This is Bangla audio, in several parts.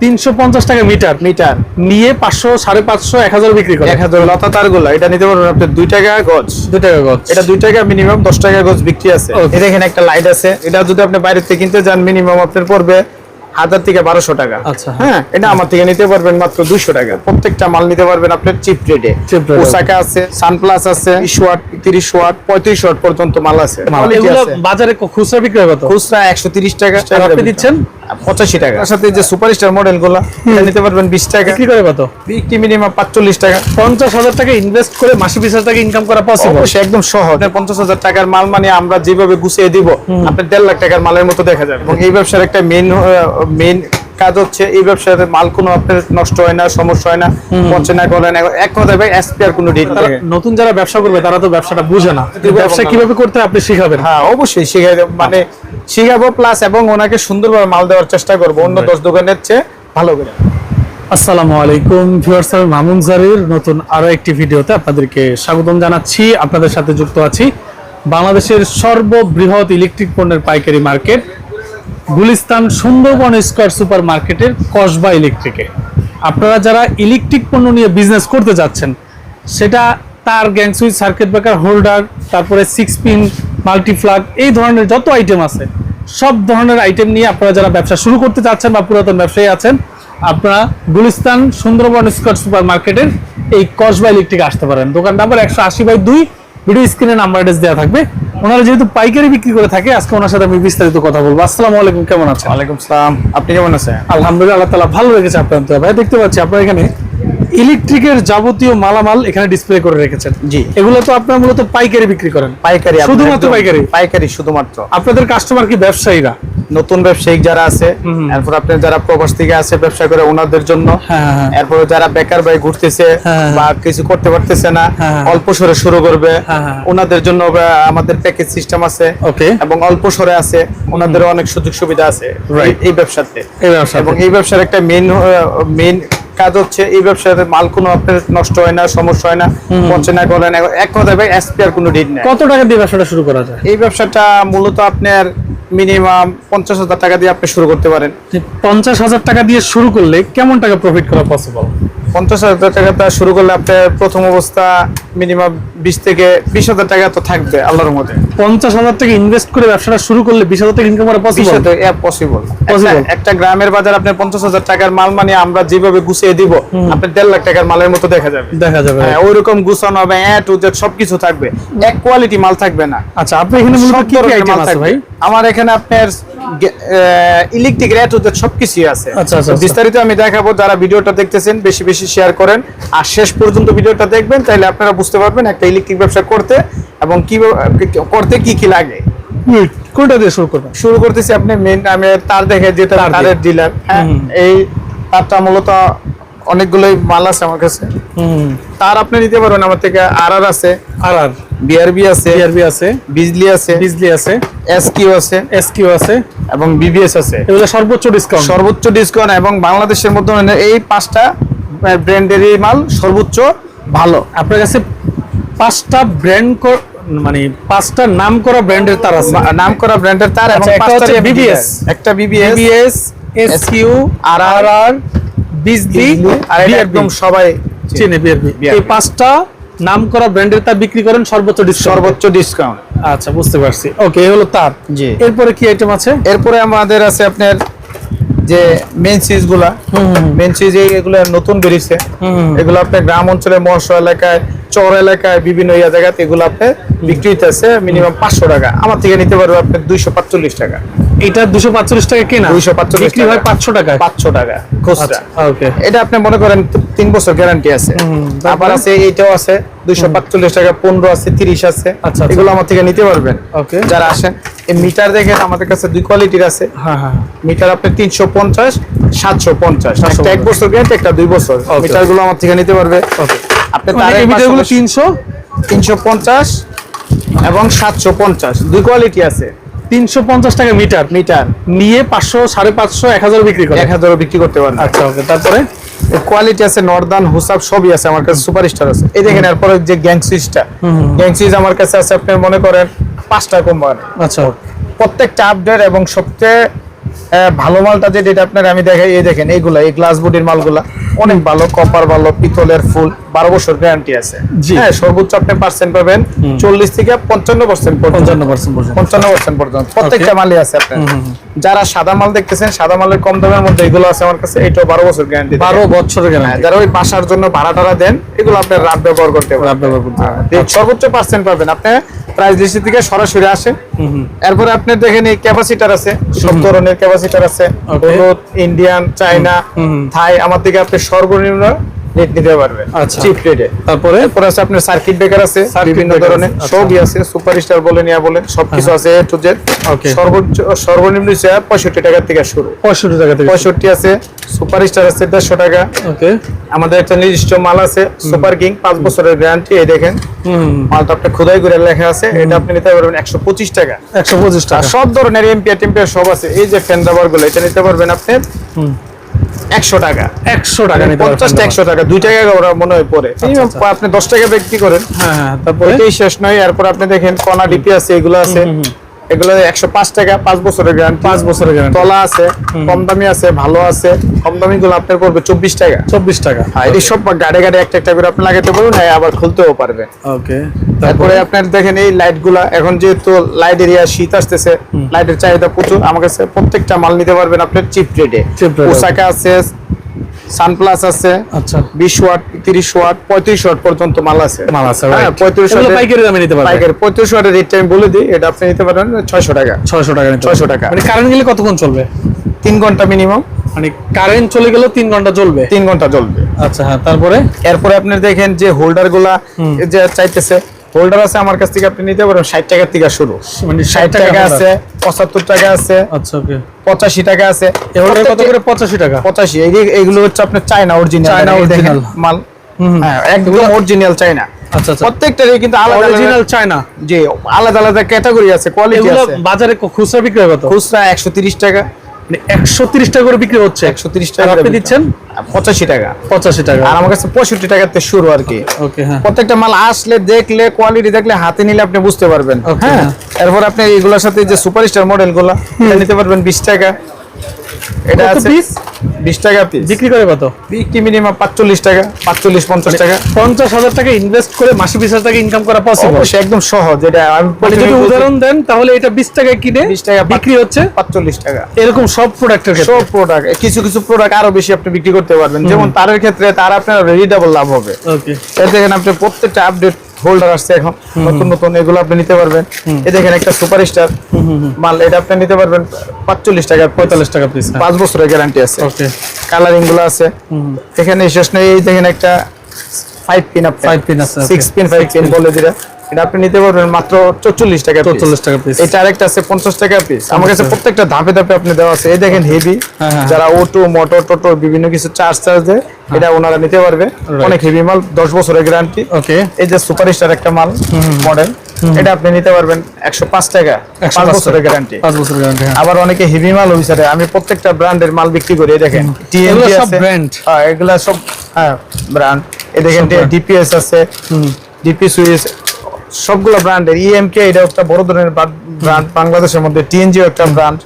তিনশো পঞ্চাশ টাকা মিটার। মিটার। নিয়ে পাঁচশো সাড়ে পাঁচশো এক হাজার বিক্রি করে। এক হাজার লতা তারগুলো এটা নিতে পারবেন আপনি দুই টাকা গজ। দু টাকা গজ। এটা দুই টাকা মিনিমাম দশ টাকা গজ বিক্রি আছে। দেখেন একটা লাইট আছে। এটা যদি আপনি বাইরে থেকে কিনতে যান মিনিমাম আপনার পড়বে হাজার থেকে বারোশো টাকা। আচ্ছা। হ্যাঁ। এটা আমার থেকে নিতে পারবেন মাত্র দুইশো টাকা। প্রত্যেকটা মাল নিতে পারবেন আপনার চিপ রেটে এ। আছে সানপ্লাস আছে বিশ ওয়াট তিরিশ ওয়াট পঁয়ত্রিশ ওয়াট পর্যন্ত মাল আছে। বাজারে খুচরা বিক্রি হয় কত? খুচরা একশো তিরিশ টাকা। দিচ্ছেন? পঁচাশি টাকা। তার সাথে যে সুপারস্টার মডেলগুলো এটা নিতে পারবেন বিশ টাকা। বিক্রি করে কত? বিক্রি মিনিমাম পাঁচচল্লিশ টাকা। পঞ্চাশ হাজার টাকা ইনভেস্ট করে মাসে বিশ টাকা ইনকাম করা পসিবল একদম সহজ। পঞ্চাশ হাজার টাকার মাল মানে আমরা যেভাবে গুছিয়ে দিব আপনার দেড় লাখ টাকার মালের মতো দেখা যাবে। এবং এই ব্যবসার একটা মেন মেন কাজ হচ্ছে এই ব্যবসার মাল কোনো আপনার নষ্ট হয় না সমস্যা হয় না পচে না করে না এক কথায় ভাই এসপিআর কোনো ডিট তারা নতুন যারা ব্যবসা করবে তারা তো ব্যবসাটা বুঝে না। ব্যবসা কীভাবে করতে হয় আপনি শিখাবেন। হ্যাঁ অবশ্যই শিখাই মানে শিখাবো প্লাস এবং ওনাকে সুন্দরভাবে মাল দেওয়ার চেষ্টা করব। অন্য দশ দোকানের চেয়ে ভালো করে। আসসালামু আলাইকুম ভিউয়ার্স আমি মামুন জারির নতুন আরও একটি ভিডিওতে আপনাদেরকে স্বাগতম জানাচ্ছি। আপনাদের সাথে যুক্ত আছি বাংলাদেশের সর্ববৃহৎ ইলেকট্রিক পণ্যের পাইকারি market Gulistan Sundarban square super মার্কেটের কসবা ইলেকট্রিকে আপনারা যারা ইলেকট্রিক পণ্য নিয়ে বিজনেস করতে যাচ্ছেন সেটা তার gang switch circuit breaker holder তারপরে সিক্স পিন মাল্টিফ্লাগ এই ধরনের যত আইটেম আছে সব ধরনের আইটেম নিয়ে আপনারা যারা ব্যবসা শুরু করতে চাচ্ছেন বা পুরাতন ব্যবসায়ী আছেন আপনারা গুলিস্তান সুন্দরবন স্কোয়ার সুপার মার্কেটের এই কসবা ইলেকট্রিক আসতে পারেন। দোকান নাম্বার একশো আশি বাই দুই ভিডিও স্ক্রিনে নাম্বার অ্যাড্রেস দেওয়া থাকবে। ওনারা যেহেতু পাইকারি বিক্রি করে থাকে আজকে ওনার সাথে আমি বিস্তারিত কথা বলব। আসসালামু আলাইকুম কেমন আছেন? ওয়ালাইকুম সালাম আপনি কেমন আছেন? আলহামদুলিল্লাহ আল্লাহ তালা ভালো রেখেছে আপনার তো ভাই দেখতে পাচ্ছি আপনার এখানে ইলেকট্রিকের যাবতীয় মালামাল এখানে ডিসপ্লে করে রেখেছেন জি। এগুলো তো আপনার মূলত পাইকারি বিক্রি করেন পাইকারি শুধুমাত্র পাইকারি? পাইকারি শুধুমাত্র আপনাদের কাস্টমার কি ব্যবসায়ীরা নতুন ব্যবসায়িক যারা আছে এরপর আপনার যারা প্রবাস থেকে আছে ব্যবসা করে ওনাদের জন্য হ্যাঁ, হ্যাঁ। এরপর যারা বেকার ভাই ঘুরতেছে হ্যাঁ। বা কিছু করতে পারতেছে না হ্যাঁ। অল্প সরে শুরু করবে হ্যাঁ, হ্যাঁ। ওনাদের জন্য আমাদের প্যাকেজ সিস্টেম আছে ওকে এবং অল্প সরে আছে ওনাদের অনেক সুযোগ সুবিধা আছে. এই- ব্যবসাতে এই ব্যবসা এবং এই ব্যবসার একটা মেন মেন কাজ হচ্ছে এই ব্যবসাতে মাল কোনো আপনার নষ্ট হয় না সমস্যা হয় না পচে না গলে না এক কথা ভাই এসপিআর কোনো ডিট নেই। কত টাকা দিয়ে ব্যবসাটা শুরু করা যায়? এই ব্যবসাটা মূলত আপনার মিনিমাম পঞ্চাশ হাজার টাকা দিয়ে আপনি শুরু করতে পারেন। পঞ্চাশ হাজার টাকা দিয়ে শুরু করলে কেমন টাকা প্রফিট করা পসিবল পঞ্চাশ হাজার টাকাটা শুরু করলে আপনার প্রথম অবস্থা মিনিমাম বিশ থেকে বিশ হাজার টাকা তো থাকবে আল্লাহর মধ্যে পঞ্চাশ হাজার টাকা ইনভেস্ট করে ব্যবসাটা শুরু করলে বিশ হাজার টাকা ইনকাম করা পসিবল পসিবল একটা গ্রামের বাজার আপনার পঞ্চাশ হাজার টাকার মাল মানে আমরা যেভাবে গুছিয়ে দিব আপনার দেড় লাখ টাকার মালের মতো দেখা যাবে। দেখা যাবে। হ্যাঁ ওইরকম গুছানো হবে এ টু জেড সবকিছু থাকবে। এক কোয়ালিটি মাল থাকবে না। আচ্ছা আপনি এখানে মূলত কি কি আইটেম আছে ভাই? আমার এখানে আপনার ইলেকট্রিক রেট হতে সবকিছুই আছে। আচ্ছা, আচ্ছা, আচ্ছা। বিস্তারিত আমি দেখাবো যারা ভিডিওটা দেখতেছেন বেশি বেশি শেয়ার করেন। আর শেষ পর্যন্ত ভিডিওটা দেখবেন তাহলে আপনারা বুঝতে পারবেন একটা ইলেকট্রিক ব্যবসা করতে এবং কি করতে কি কি লাগে। কোনটা দিয়ে শুরু করবেন? শুরু করতেছি আপনি মেন আমি তার দেখে যেটা তার তারের ডিলার হুম। এই তারটা মূলত অনেকগুলোই মাল আছে আমার কাছে। হুম। তার আপনি নিতে পারবেন আমার থেকে আর আর আছে আর আর বিআরবি আছে বিআরবি আছে বিজলি আছে বিজলি আছে এসকিউ আছে এসকিউ আছে এবং বিবিএস আছে। এগুলো সর্বোচ্চ ডিসকাউন্ট সর্বোচ্চ ডিসকাউন্ট এবং বাংলাদেশের মধ্যে মানে এই পাঁচটা ব্র্যান্ডেরই মাল সর্বোচ্চ ভালো। আপনার কাছে পাঁচটা ব্র্যান্ড মানে পাঁচটা নাম করা ব্র্যান্ডের তার আছে। নাম করা ব্র্যান্ডের তার এবং আচ্ছা, পাঁচটারই BBS একটা বিবিএস বিবিএস এসকিউ আর আর আর বিজলি আর একদম সবাই চিনে বিআরবি এই পাঁচটা নাম করা ব্র্যান্ডের তার বিক্রি করেন সর্বোচ্চ সর্বোচ্চ ডিসকাউন্ট আচ্ছা বুঝতে পারছি। ওকে এই হলো তার। জি। এরপরে কি আইটেম আছে? এরপরে আমাদের আছে আপনার যে মেন সিজগুলা। মেন সিজ এগুলো নতুন বেরিয়েছে। এগুলো আপনার গ্রাম অঞ্চলে মহাশয় এলাকায় চর এলাকায় বিভিন্ন ইয়া জায়গাতে এগুলো আপনার বিক্রি হইতেছে মিনিমাম পাঁচশো টাকা। আমার থেকে নিতে পারবে আপনার দুইশো পাঁচচল্লিশ টাকা। এটা দুশো পাঁচচল্লিশ টাকা কেনা? 245 বিক্রি হয় টাকা। পাঁচশো টাকায় পাঁচশো টাকা খুচরা। আচ্ছা ওকে। এটা আপনি মনে করেন তি- তিন বছর গ্যারান্টি আছে। আবার আছে এইটাও আছে দুইশো পাঁচচল্লিশ টাকা পনেরো আছে তিরিশ আছে। আচ্ছা, আচ্ছা। এগুলো আমার থেকে নিতে পারবেন। ওকে। যারা আসেন এই মিটার দেখেন আমাদের কাছে দুই কোয়ালিটির আছে। হ্যাঁ হ্যাঁ মিটার আপনি একটা এক বছর গ্যারান্টি একটা দুই বছর। Okay. মিটারগুলো আমার থেকে নিতে পারবে। ওকে। আপনি মানে এই এবং সাতশো পঞ্চাশ। দুই কোয়ালিটি আছে। তিনশো পঞ্চাশ টাকা মিটার। মিটার। নিয়ে পাঁচশো সাড়ে পাঁচশো এক হাজার বিক্রি করে। এক হাজারও বিক্রি করতে পারেন আচ্ছা ওকে তারপরে? কোয়ালিটি আছে নর্দান হুসাব সবই আছে আমার কাছে আছে। এই দেখেন এরপরে যে গ্যাং সুইচটা গ্যাং সুইচ আমার কাছে আছে আপনি মনে করেন পাঁচটা কম আচ্ছা। প্রত্যেকটা আপডেট এবং সবচেয়ে ভালো মালটা যেটা এটা আপনার আমি দেখাই এই দেখেন এইগুলা এই গ্লাস বডির মালগুলা অনেক ভালো কপার ভালো পিতলের ফুল বারো বছর গ্যারান্টি আছে। হ্যাঁ সর্বোচ্চ আপনি পার্সেন্ট পাবেন চল্লিশ থেকে পঞ্চান্ন পার্সেন্ট পঞ্চান্ন পার্সেন্ট পঞ্চান্ন পার্সেন্ট পর্যন্ত। প্রত্যেকটা মালই আছে আপনার। যারা সাদা মাল দেখতেছেন সাদা মালের কম দামের মধ্যে এগুলো আছে আমার কাছে এটাও বারো বছর গ্যারান্টি বারো বছরের হ্যাঁ, গ্যারান্টি যারা ওই বাসার জন্য ভাড়া টাড়া দেন এগুলো আপনার রাত ব্যবহার করতে পারেন রাত ব্যবহার করতে হ্যাঁ, সর্বোচ্চ পার্সেন্ট পাবেন। আপনি প্রাইস লিস্ট থেকে সরাসরি আসে হুম, হুম। এরপরে আপনি দেখেন এই ক্যাপাসিটার আছে সব ধরনের ক্যাপাসিটার আছে হলুদ ইন্ডিয়ান চাইনা। থাই আমার দিকে আপনি সর্বনিম্ন রেট নিতে পারবেন আচ্ছা। চিপ রেটে তারপরে? এরপর আছে আপনার সার্কিট ব্রেকার আছে বিভিন্ন ধরনের। আচ্ছা। সবই আছে সুপারস্টার বলে নিয়া বলেন সবকিছু আছে এ টু জেড সর্বোচ্চ সর্বনিম্ন হচ্ছে পঁয়ষট্টি টাকা থেকে শুরু। পঁয়ষট্টি টাকা থেকে পঁয়ষট্টি আছে সুপারস্টার আছে দেড়শো টাকা। ওকে আমাদের একটা নির্দিষ্ট মাল আছে সুপার কিং পাঁচ বছরের গ্যারান্টি এই দেখেন। মালটা আপনি খোদাই করে লেখা আছে এটা আপনি নিতে পারবেন একশো পঁচিশ টাকা। একশো পঁচিশ টাকা। সব ধরনের এমপিআর টেম্পিয়ার সব আছে। এই যে ফ্যান রাবারগুলো এটা নিতে পারবেন আপনি। একশো টাকা। একশো টাকা নিতে একশো টাকা দুই টাকা ওরা মনে হয় পরে। আচ্ছা। আপনি দশ টাকা বিক্রি করেন। হ্যাঁ হ্যাঁ তারপরে শেষ নয় এরপর আপনি দেখেন কনা ডিপি আছে এগুলো আছে। এগুলো একশো পাঁচ টাকা পাঁচ বছরের গ্যারান্টি পাঁচ বছরের গ্যারান্টি তলা আছে কম দামি আছে ভালো আছে। কম দামি গুলো আপনার পড়বে চব্বিশ টাকা। চব্বিশ টাকা। হ্যাঁ এই সব গাড়ি গাড়ি একটা একটা করে আপনি লাগাতে পারবেন হ্যাঁ আবার খুলতেও পারবেন ওকে তারপরে আপনার দেখেন এই লাইটগুলা এখন যেহেতু লাইট এরিয়া শীত আসতেছে লাইটের চাহিদা প্রচুর। আমার কাছে প্রত্যেকটা মাল নিতে পারবেন আপনার চিপ রেটে। ওসাকা আছে সানপ্লাস আছে আচ্ছা। বিশ ওয়াট তিরিশ ওয়াট পঁয়ত্রিশ ওয়াট পর্যন্ত মাল আছে। মাল আছে হ্যাঁ পাইকারি দামে নিতে পারবেন পাইকারি। পঁয়ত্রিশ ওয়াটের রেটটা আমি বলে দিই এটা আপনি নিতে পারবেন ছয়শো টাকা। ছয়শো টাকা নিতে 600 টাকা। মানে কারেন্ট গেলে কতক্ষণ চলবে? তিন ঘণ্টা মিনিমাম মানে কারেন্ট চলে গেলেও তিন ঘণ্টা চলবে? তিন ঘণ্টা চলবে। আচ্ছা হ্যাঁ তারপরে? এরপরে আপনি দেখেন যে হোল্ডারগুলা যে চাইতেছে হোল্ডার আছে আমার কাছ থেকে আপনি নিতে পারেন ষাট টাকার থেকে শুরু। মানে ষাট টাকা আছে পঁচাত্তর টাকা আছে আচ্ছা ওকে। পঁচাশি টাকা আছে। এগুলো কত করে? পঁচাশি টাকা। পঁচাশি। এই- এইগুলো হচ্ছে আপনার চায়না অরিজিনাল চায়না original। মাল। হ্যাঁ একদম অরিজিনাল চায়না আচ্ছা আচ্ছা। প্রত্যেকটারই কিন্তু আলাদা অরিজিনাল চায়না জি আলাদা আলাদা ক্যাটাগরি আছে কোয়ালিটি এগুলো আছে। বাজারে খুচরা বিক্রি কত? খুচরা একশো তিরিশ টাকা। মানে একশো তিরিশ টাকা করে বিক্রি হচ্ছে। একশো তিরিশ আর টাকা আপনি দিচ্ছেন? পঁচাশি টাকা। পঁচাশি টাকা। আর আমার কাছে পঁয়ষট্টি টাকাতে শুরু আর কি। ওকে হ্যাঁ। প্রত্যেকটা মাল আসলে দেখলে কোয়ালিটি দেখলে হাতে নিলে আপনি বুঝতে পারবেন। হ্যাঁ? হ্যাঁ। এরপর আপনি এগুলোর সাথে যে সুপারস্টার মডেলগুলো এটা নিতে পারবেন বিশ টাকা। এটা আছে piece? বিশ টাকা পিস বিক্রি করে কত? বিক্রি মিনিমাম পাঁচচল্লিশ টাকা পাঁচচল্লিশ পঞ্চাশ টাকা। পঞ্চাশ হাজার টাকা ইনভেস্ট করে মাসে বিশ হাজার টাকা ইনকাম করা পসিবল অবশ্যই একদম সহজ। এটা আমি মানে যদি উদাহরণ দেন তাহলে এটা বিশ টাকায় কিনে 20 টাকা বিক্রি হচ্ছে? পাঁচচল্লিশ টাকা। এরকম সব প্রোডাক্টের ক্ষেত্রে? সব প্রোডাক্ট কিছু কিছু প্রোডাক্ট আরও বেশি আপনি বিক্রি করতে পারবেন। যেমন তারের ক্ষেত্রে তার আপনার রিডাবল লাভ হবে। ওকে দেখেন আপনি প্রত্যেকটা আপডেট হোল্ডার আসছে এখন নতুন নতুন এগুলো আপনি নিতে পারবেন। এই দেখেন একটা সুপার স্টার মাল এটা আপনি নিতে পারবেন পাঁচচল্লিশ টাকা পঁয়তাল্লিশ টাকা পিস পাঁচ বছরের গ্যারান্টি আছে। কালারিংগুলো আছে। এখানে শেষ নেই এই দেখেন একটা five pin up five pin আছে, সিক্স পিন ফাইভ পিন বলে দিলে। এটা আপনি নিতে পারবেন মাত্র চল্লিশ টাকা। 44 টাকা piece। এটা আরেকটা আছে পঞ্চাশ টাকা পিস আমার কাছে প্রত্যেকটা ধাপে ধাপে আপনি দেওয়া আছে। এই দেখেন হেভি হ্যাঁ, হ্যাঁ। যারা অটো মোটর টোটো বিভিন্ন কিছু চার্জ চার্জ দেয় এটা ওনারা নিতে পারবে। অনেক হেভি মাল দশ বছরের গ্যারান্টি ওকে এই যে সুপারস্টার একটা মাল মডেল এটা আপনি নিতে পারবেন একশো পাঁচ টাকা পাঁচ বছরের গ্যারান্টি পাঁচ বছর গ্যারান্টি হ্যাঁ। আবার অনেকে হেভি মাল অফিসারে আমি প্রত্যেকটা ব্র্যান্ডের মাল বিক্রি করি এই দেখেন। TNT আছে। হ্যাঁ এগুলা সব হ্যাঁ ব্র্যান্ড এই দেখেন ডিপিএস আছে। ডিপি সুইচ সবগুলো ব্র্যান্ডের ইএমকে এটা একটা বড় ধরনের ব্র্যান্ড বাংলাদেশের মধ্যে টিএনজিও একটা ব্র্যান্ড।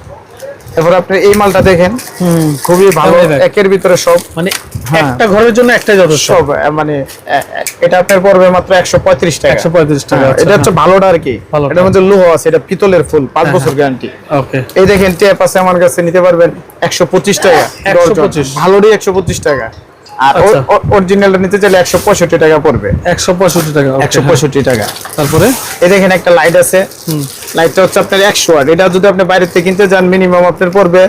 এরপর আপনি এই মালটা দেখেন খুবই ভালো একের ভিতরে সব। মানে হ্যাঁ। একটা ঘরের জন্য একটাই যথেষ্ট। সব মানে এটা আপনার পড়বে মাত্র একশো পঁয়ত্রিশ টাকা। 135 টাকা, হ্যাঁ, আচ্ছা, এটা হচ্ছে ভালোটা আর কি ভালোটা। মধ্যে লোহ আছে এটা পিতলের ফুল পাঁচ হ্যাঁ, বছর গ্যারান্টি। ওকে। এই দেখেন টেপ আছে আমার কাছে নিতে পারবেন একশো পঁচিশ টাকা 125 ভালোরই একশো পঁচিশ টাকা। আর আচ্ছা। অরিজিনালটা নিতে চাইলে একশো পঁয়ষট্টি টাকা পড়বে। একশো পঁয়ষট্টি টাকা okay, একশো হ্যাঁ। পঁয়ষট্টি টাকা। তারপরে? এই দেখেন একটা লাইট আছে। লাইটটা হচ্ছে আপনার একশো ওয়াট এটা যদি আপনি বাইরে থেকে কিনতে যান মিনিমাম আপনার পড়বে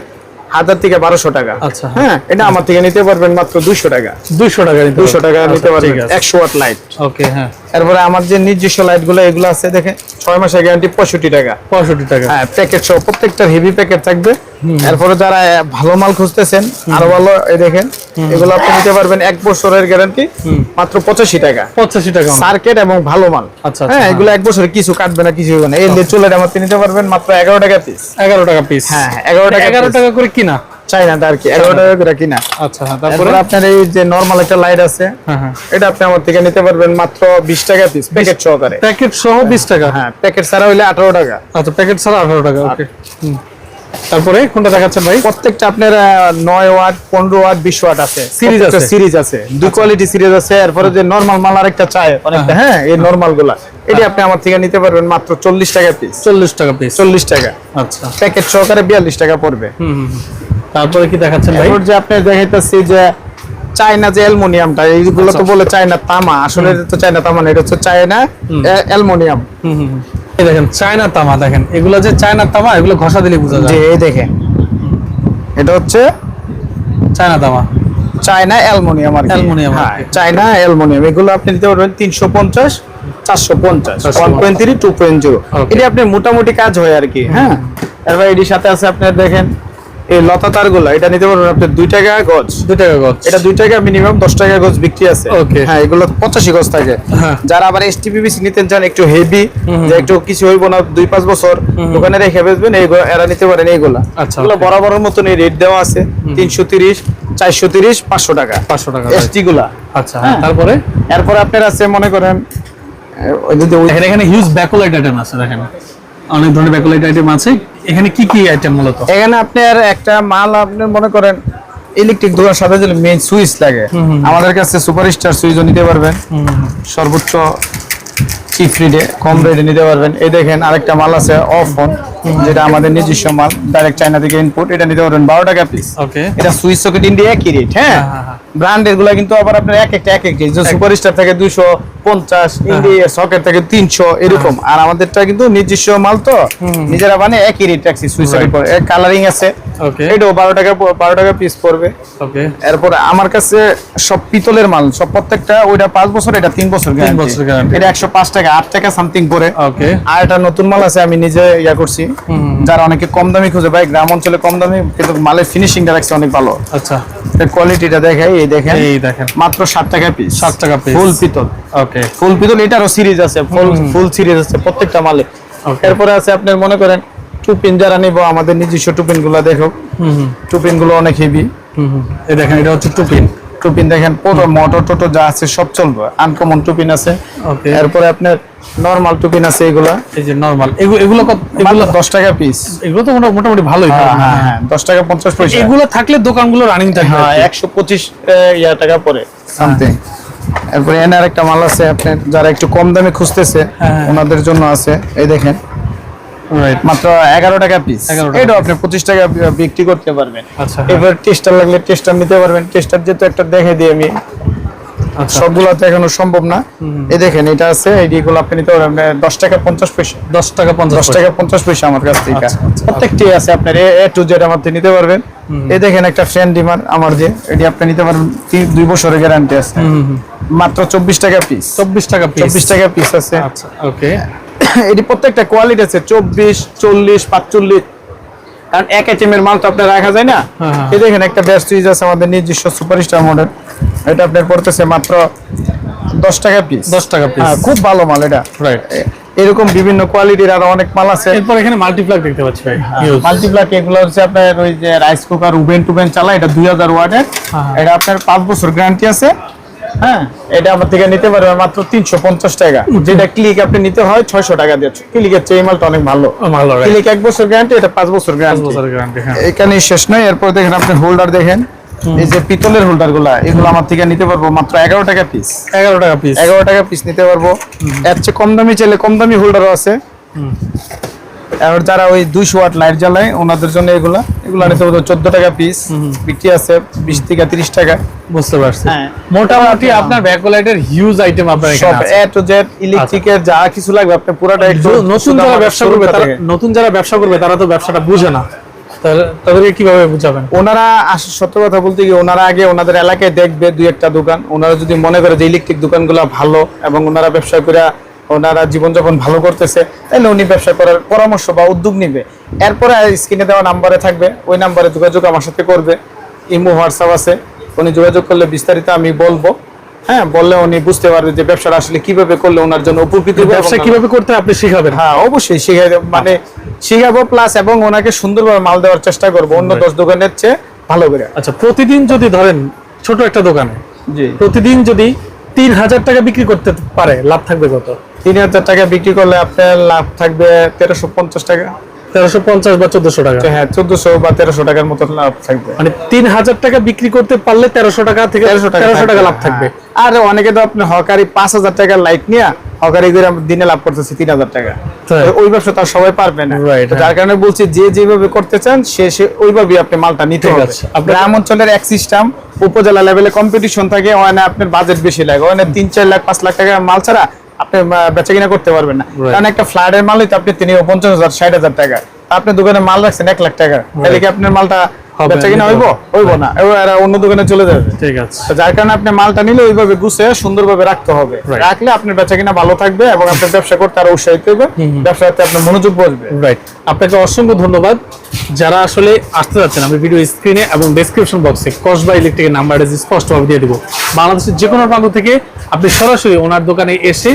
হাজার থেকে বারোশো টাকা। আচ্ছা, হ্যাঁ। এটা আমার থেকে নিতে পারবেন মাত্র দুইশো টাকা। দুইশো টাকা দুইশো টাকা নিতে আচ্ছা, পারবেন। একশো ওয়াট লাইট ওকে হ্যাঁ। এরপরে আমার যে নিজস্ব লাইটগুলো এগুলো আছে দেখেন ছয় মাসের গ্যারান্টি পঁয়ষট্টি টাকা। পঁয়ষট্টি টাকা। হ্যাঁ প্যাকেট সহ প্রত্যেকটার হেভি প্যাকেট থাকবে। এরপরে যারা ভালো মাল খুঁজতেছেন আরও ভালো এই দেখেন এগুলো আপনি নিতে পারবেন এক বছরের গ্যারান্টি মাত্র পঁচাশি টাকা। পঁচাশি টাকা সার্কেট এবং ভালো মাল। আচ্ছা, আচ্ছা, হ্যাঁ হ্যাঁ। এগুলো এক বছরে কিছু কাটবে না কিছু হবে না। এই যে চুলের আমার নিতে পারবেন মাত্র এগারো টাকা পিস এগারো টাকা পিস হ্যাঁ এগারো টাকা এগারো টাকা করে কিনা? চাইনাটা আর কি। এগারো টাকা করে কিনা। আচ্ছা হ্যাঁ তারপরে? আপনার এই যে নর্মাল একটা লাইট আছে হ্যাঁ হ্যাঁ। এটা আপনি আমার থেকে নিতে পারবেন মাত্র বিশ টাকা পিস প্যাকেট সহকারে। প্যাকেট সহ বিশ টাকা? হ্যাঁ প্যাকেট ছাড়া হইলে আঠারো টাকা। আচ্ছা প্যাকেট ছাড়া আঠারো টাকা ওকে তারপরে কোনটা দেখাচ্ছেন ভাই? প্রত্যেকটা আপনার নয় ওয়াট পনেরো ওয়াট বিশ ওয়াট আছে। Series আছে? সিরিজ আছে। দুই কোয়ালিটি সিরিজ আছে। এরপরে যে নর্মাল মাল আরেকটা চায় অনেকটা হ্যাঁ। এই নর্মালগুলা। এটি আপনি আমার থেকে নিতে পারবেন মাত্র চল্লিশ টাকা পিস চল্লিশ টাকা পিস চল্লিশ টাকা। আচ্ছা। প্যাকেট সহকারে বিয়াল্লিশ টাকা পড়বে। হুম। তারপরে কি দেখাচ্ছেন ভাই? এরপর যে আপনি দেখাইতেছি যে চায়না যে অ্যালুমিনিয়ামটা এইগুলো তো বলে চায়না তামা আসলে এটা তো চায়না তামা না এটা হচ্ছে চায়না অ্যালুমিনিয়াম। হুম হুম। এই দেখেন চায়না তামা দেখেন এগুলো যে চায়না তামা এগুলো ঘষা দিলে বোঝা যায়। এই দেখেন। এটা হচ্ছে চায়না তামা। চায়না অ্যালুমিনিয়াম আর অ্যালুমিনিয়াম হ্যাঁ চায়না অ্যালুমিনিয়াম এগুলো আপনি নিতে পারবেন তিনশো পঞ্চাশ চারশো পঞ্চাশ 450 one point three two point zero Okay. এটি আপনি মোটামুটি কাজ হয় আর কি হ্যাঁ। এবার এটির সাথে আছে আপনার দেখেন এই লতা তারগুলো এটা নিতে পারবেন আপনি দুই টাকা গজ। দুই টাকা গজ। এটা দুই টাকা মিনিমাম দশ টাকা গজ বিক্রি আছে। Okay. হ্যাঁ এগুলো পঁচাশি গজ থাকে। হ্যাঁ। যারা আবার এস টিপিবিসি নিতে চান একটু হেভি যে একটু কিছু হইব না দুই পাঁচ বছর দোকানে রেখে বেচবেন এইগুলো এরা নিতে পারেন এইগুলা। আচ্ছা, এগুলো বরাবরের মতন এই রেট দেওয়া আছে তিনশো তিরিশ চারশো তিরিশ পাঁচশো টাকা। পাঁচশো টাকা এস টি গুলা। আচ্ছা হ্যাঁ তারপরে? এরপর আপনার আছে মনে করেন এখানে হিউজ ব্যাকলাইট আইটেম আছে দেখেন। অনেক ধরনের ব্যাকলাইট আইটেম আছে। এখানে কি কি আইটেম মূলত? এখানে আপনি আর একটা মাল আপনি মনে করেন ইলেকট্রিক দোকানের সাথে মেইন সুইচ লাগে। আমাদের কাছে সুপার সুপারস্টার সুইচও নিতে পারবেন। সর্বোচ্চ রেটে কম রেটে নিতে পারবেন। এই দেখেন আরেকটা মাল আছে অফ ফোন যেটা আমাদের নিজস্ব মাল ডাইরেক্ট চায়না থেকে ইনপুট এটা নিতে পারবেন বারো টাকা পিস এটা সুইচ সকেট ইন্ডিয়া একই রেট হ্যাঁ? হ্যাঁ, হ্যাঁ। ব্র্যান্ডেরগুলা কিন্তু আবার আপনার এক একটা এক এক যে সুপারস্টার থেকে দুইশো পঞ্চাশ ইন্ডিয়া সকেট থেকে তিনশো এরকম। আর আমাদেরটা কিন্তু নিজস্ব মাল তো। নিজেরা মানে একই রেট রাখছি সুইচ সকেট কালারিং আছে। ওকে এটাও বারো টাকা বারো টাকা পিস পড়বে। ওকে এরপর আমার কাছে সব পিতলের মাল সব প্রত্যেকটা ওইটা পাঁচ বছর এটা তিন বছর। বছর এটা একশো পাঁচ টাকা আট টাকা সামথিং করে ওকে আর একটা নতুন মাল আছে আমি নিজে ইয়া করছি। যারা অনেকে কম দামি খুঁজে ভাই গ্রাম অঞ্চলে কম দামি কিন্তু মালের ফিনিশিংটা রাখছে অনেক ভালো। আচ্ছা। কোয়ালিটিটা দেখে এই দেখেন। এই দেখেন। মাত্র ষাট টাকা পিস 60 টাকা piece। ফুল পিতল। ওকে ফুল পিতল এটারও সিরিজ আছে ফুল ফুল সিরিজ আছে প্রত্যেকটা মালে। এরপরে আছে আপনার মনে করেন টুপিন যারা নিবো আমাদের নিজস্ব টুপিনগুলা দেখো টুপিনগুলো অনেক হেভি। এই দেখেন এটা হচ্ছে টুপিন। টুপিন দেখেন পুরো মোটর টোটো যা আছে সব চলবে। আনকমন টুপিন আছে। এরপরে আপনার নরমাল টুপিন আছে এগুলা। এই যে নরমাল এগুলো এগুলো কত এগুলো এগুলো দশ টাকা পিস এগুলো তো মোটামুটি ভালোই হ্যাঁ হ্যাঁ হ্যাঁ দশ টাকা পঞ্চাশ পয়সা। এগুলো থাকলে দোকানগুলো রানিং থাকবে হ্যাঁ একশো পঁচিশ ইয়া টাকা পরে সামথিং এরপরে এনে আরেকটা মাল আছে আপনার যারা একটু কম দামে খুঁজতেছে হ্যাঁ। ওনাদের জন্য আছে। এই দেখেন মাত্র এগারো টাকা পিস 11 এটাও আপনি পঁচিশ টাকা বিক্রি করতে পারবেন। আচ্ছা, হ্যাঁ। এবার টেস্টার লাগলে টেস্টার নিতে পারবেন। টেস্টার যেহেতু একটা দেখে দিই আমি। আচ্ছা। সবগুলো তো এখনও সম্ভব না। এই দেখেন এটা আছে এইগুলো আপনি নিতে পারবেন। দশ টাকা পঞ্চাশ পয়সা। দশ টাকা পঞ্চাশ টাকা পঞ্চাশ পয়সা আমার কাছ থেকে। আচ্ছা, প্রত্যেকটি আছে আপনার এ টু জেড আমার নিতে পারবেন। এই দেখেন একটা ফ্যান ডিমার আমার যে এটি আপনি নিতে পারবেন তিন- দুই বছরের গ্যারান্টি আছে। মাত্র চব্বিশ টাকা পিস চব্বিশ টাকা পিস চব্বিশ টাকা পিস আছে। আচ্ছা ওকে এটি প্রত্যেকটা কোয়ালিটি আছে চব্বিশ চল্লিশ পাঁচচল্লিশ। কারণ এক এইচএম এর মাল তো আপনার রাখা যায় না? হ্যাঁ, হ্যাঁ। এই দেখেন একটা ব্যাস সুইচ আছে আমাদের নিজস্ব সুপারস্টার মডেল এটা আপনার পড়তেছে মাত্র দশ টাকা পিস 10 টাকা piece। হ্যাঁ খুব ভালো মাল এটা। রাইট এরকম বিভিন্ন কোয়ালিটির আরও অনেক মাল আছে। এরপর এখানে মাল্টিপ্লাগ দেখতে পাচ্ছি ভাই মাল্টিপ্লাক এগুলো হচ্ছে আপনার ওই যে রাইস কুকার উবেন টুবেন চালায় এটা দুই হাজার ওয়াটের। এটা আপনার পাঁচ বছর গ্যারান্টি আছে। হ্যাঁ এটা আমার থেকে নিতে পারবেন মাত্র তিনশো পঞ্চাশ টাকা। যেটা ক্লিক আপনি নিতে হয় ছয়শো টাকা দিয়ে। ক্লিকের চেয়ে মালটা অনেক ভালো। ক্লিক এক বছর গ্যারান্টি এটা পাঁচ বছর গ্যারান্টি হ্যাঁ। এখানে শেষ নয় এরপর দেখেন আপনি হোল্ডার দেখেন। এই যে পিতলের হোল্ডারগুলা এগুলো আমার থেকে নিতে পারব মাত্র এগারো টাকা পিস এগারো টাকা পিস এগারো টাকা পিস নিতে পারব। এর চেয়ে কম দামি চাইলে কম দামি হোল্ডারও আছে। আর যারা ওই দুইশো ওয়াট লাইট জ্বালায় ওনাদের জন্য এগুলা। এগুলা নিতে পারব চোদ্দ টাকা পিস বিক্রি আছে বিশ থেকে তিরিশ টাকা। বুঝতে পারছি। হ্যাঁ। মোটামুটি আপনার ব্যাকলাইটের হিউজ আইটেম আপনার সব এ টু জেড ইলেকট্রিকের যা কিছু লাগবে আপনি পুরোটা একটু নতুন যারা ব্যবসা করবে তারা নতুন যারা ব্যবসা করবে তারা তো ব্যবসাটা বুঝে না। তাদেরকে কীভাবে বুঝাবেন? ওনারা সত্য কথা বলতে কি ওনারা আগে ওনাদের এলাকায় দেখবে দুই একটা দোকান। ওনারা যদি মনে করে যে ইলেকট্রিক দোকানগুলো ভালো এবং ওনারা ব্যবসা করে ওনারা জীবনযাপন ভালো করতেছে তাহলে উনি ব্যবসা করার পরামর্শ বা উদ্যোগ নিবে। এরপরে স্ক্রিনে দেওয়া নাম্বারে থাকবে ওই নাম্বারে যোগাযোগ আমার সাথে করবে। ইমো হোয়াটসঅ্যাপ আছে উনি যোগাযোগ করলে বিস্তারিত আমি বলব। হ্যাঁ বললে উনি বুঝতে পারবে যে ব্যবসাটা আসলে কীভাবে করলে ওনার জন্য উপকৃত ব্যবসা কীভাবে করতে আপনি শিখাবেন। হ্যাঁ অবশ্যই শিখাই। মানে শিখাবো প্লাস এবং ওনাকে সুন্দরভাবে মাল দেওয়ার চেষ্টা করব। অন্য দশ দোকানের চেয়ে ভালো করে। আচ্ছা প্রতিদিন যদি ধরেন ছোট একটা দোকানে জি। প্রতিদিন যদি তিন হাজার টাকা বিক্রি করতে পারে লাভ থাকবে কত? তিন হাজার টাকা বিক্রি করলে আপনার লাভ থাকবে তেরোশো পঞ্চাশ টাকা। তেরোশো পঞ্চাশ বা চোদ্দশো টাকা? হ্যাঁ চোদ্দশো বা তেরোশো টাকার মতো লাভ থাকবে। মানে তিন হাজার টাকা বিক্রি করতে পারলে তেরোশো টাকা থেকে তেরোশো তেরোশো টাকা লাভ থাকবে। হ্যাঁ। আর অনেকে তো আপনি হকারি পাঁচ হাজার টাকার লাইট নিয়ে হকারি করে দিনে লাভ করতেছে তিন হাজার টাকা। ওই ব্যবসা সবাই পারবে না। যার কারণে বলছি যে যেভাবে করতে চান সে সে ওইভাবে আপনি মালটা নিতে হবে। গ্রাম অঞ্চলের এক সিস্টেম উপজেলা লেভেলে কম্পিটিশন থাকে ওখানে আপনার বাজেট বেশি লাগে। ওখানে তিন চার লাখ পাঁচ লাখ টাকার মাল ছাড়া আপনি বেচা কিনা করতে পারবেন না। কারণ একটা ফ্ল্যাটের মালই তো আপনি তিনি পঞ্চাশ হাজার ষাট হাজার টাকা। আপনি দোকানে মাল রাখছেন এক লাখ টাকা। তাহলে কি আপনার মালটা বেচা কিনা হইব। হইব। না। এবার অন্য দোকানে চলে যাবে। ঠিক আছে। যার কারণে আপনি মালটা নিলে ওইভাবে সুন্দরভাবে রাখতে হবে। রাখলে আপনার বেচা কিনা ভালো থাকবে এবং আপনার ব্যবসা করতে আরও উৎসাহিত হবে ব্যবসাতে আপনার মনোযোগ বসবে। রাইট আপনাকে অসংখ্য ধন্যবাদ। যারা আসলে আসতে যাচ্ছেন আমি ভিডিও স্ক্রিনে এবং ডেসক্রিপশন বক্সে কসবা ইলেকট্রিকের স্পষ্টভাবে দিয়ে দেবো। বাংলাদেশের যে কোনো প্রান্ত থেকে আপনি সরাসরি ওনার দোকানে এসে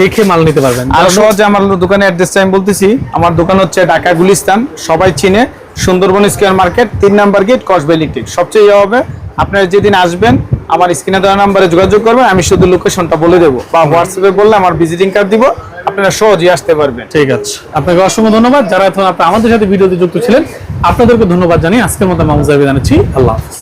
দেখে মাল নিতে পারবেন। আর সহজে আমার দোকানের অ্যাড্রেসটা আমি বলতেছি আমার দোকান হচ্ছে ঢাকা গুলিস্তান সবাই চিনে। সুন্দরবন স্কোয়ার মার্কেট তিন নাম্বার গেট কসবেলি ইলেকট্রিক। সবচেয়ে ইয়ে হবে আপনারা যেদিন আসবেন আমার স্ক্রিনে দেওয়া নাম্বারে যোগাযোগ করবেন আমি শুধু লোকেশনটা বলে দেবো। বা হোয়াটসঅ্যাপে বললে আমার ভিজিটিং কার্ড দিব আপনারা সহজেই আসতে পারবেন। ঠিক আছে। আপনাকে অসংখ্য ধন্যবাদ। যারা এখন আমাদের সাথে ভিডিওতে যুক্ত ছিলেন আপনাদেরকে ধন্যবাদ জানিয়ে আজকের মতো মামুজাবি জানাচ্ছি আল্লাহ হাফিজ।